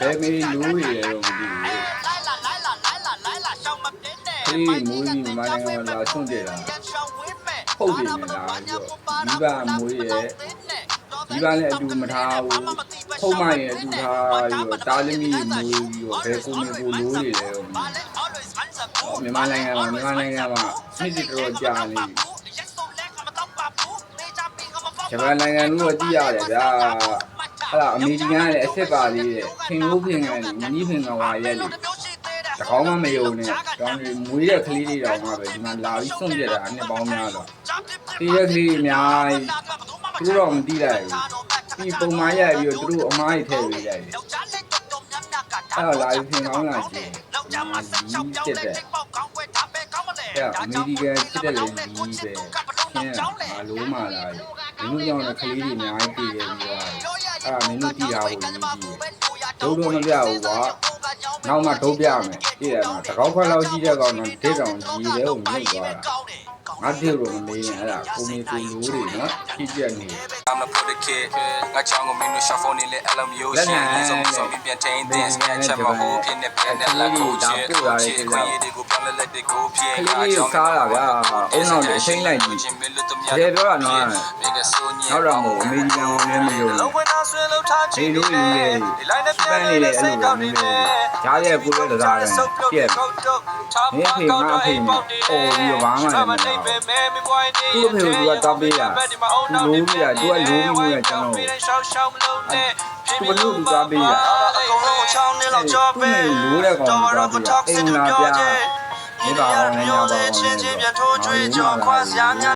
ဘယ်မေးလူတွေလဲတော့မသိဘူးခလေးမွေးကြီးမြန်မာနိုင်ငံမှာလာဆွန့်ကြတာဟုတ်တယ်မလားပြီးတော့မိဘမွေးရဲ့မိဘနဲ့အတူမထားဘူးဖုံးမရဲ့အတူထားပြီးတော့တားသမီးမွေးပြီးတော့ဘယ်ကိုမကိုလိုးတွေလဲတော့မသိဘူးမြန်မာနိုင်ငံမှာမြန်မာနိုင်ငံမှာနှစ်တတော်ကြာနေပြီ ဂျပန်နိုင်ငံတို့ကကြည့်ရတယ်ဗျာအဲ့ဒါအမေရိကန်ရဲ့အစ်စ်ပါလေးတဲ့ခင်လို့ခင်ကန်မနီးခင်ကောင်ဝါရဲ့လေတကောင်းမှမယုံနဲ့တောင်းနေမွေးတဲ့ကလေးတွေတောင်မှပဲဒီမှာလာပြီးစွန့်ပြတာအနှစ်ပေါင်းများတော့ဒီရက်ကလေးအများကြီးသူတို့တော့မသိလိုက်ဘူးဒီပုံမှန်ရိုက်ပြီးတော့သူတို့အမားကြီးထည့်ပေးလိုက်တယ်အဲ့တော့လာပြီးခင်ကောင်းလာကြည့်မာကြီးတက်တဲ့အဲ့အမေရိကန်ဖြစ်တဲ့လေကြီးပဲခင်မလို့မှလာတယ် မင်းတို့ကြောင့်လည်းကလေးတွေအများကြီးပြည်ခဲ့ပြီးတော့အဲ့ဒါမင်းတို့တည်ထားဖို့ကြီးကြီးဒုံတော့မပြဘူးကွာ နောက်မှဒုံပြမယ်ပြည့်ရမှာတကောက်ခွက်လောက်ကြီးတဲ့ကောင်တော့ဒိတ်ကောင်ကြီးတယ်ကိုမြုပ်သွားတာငါတို့တော့မမေးရင်အဲ့ဒါကိုမီကိုလိုးတွေနော်ကြည့်ကြနေ I'm the put the kid ငါချောင်းကိုမင်းတို့ shot phone နဲ့လည်းအလုံးမျိုးရှင်းလုံးစုံစုံပြပြန်ထိန်တဲ့ scan ချက်မဟုတ်ဖြစ်နေပြန်တဲ့လက်ကိုချစ်ကိုချစ်ခွေးတွေကိုပြောင်းလဲလက်တွေကိုပြေးကလေးလေးကိုစားတာဗျာအုံနောက်တဲ့အချိန်လိုက်ကြည့်တကယ်ပြောတာနော်နောက်တော့မဟုတ်အမေရိကန်ဝင်လည်းမယုံဘူး ဒီလိုလူတွေစပန်နေတယ်အဲ့လိုမျိုးတွေရားရဲ့ကိုယ်ရဲ့တရားတယ်ပြက်နေဖေငါဖေမအော်ပြီးတော့ဘာမှလည်းမလုပ်သူ့ဖေကသူကတောက်ပေးတာသူလိုးပြသူကလိုးပြီးမျိုးကကျွန်တော်သူကလို့သူတောက်ပေးတာသူ့မေလိုးတဲ့ကောင်ကတောက်ပေးတာအိမ်လာပြနေပါအောင်လည်းညပါအောင်လည်း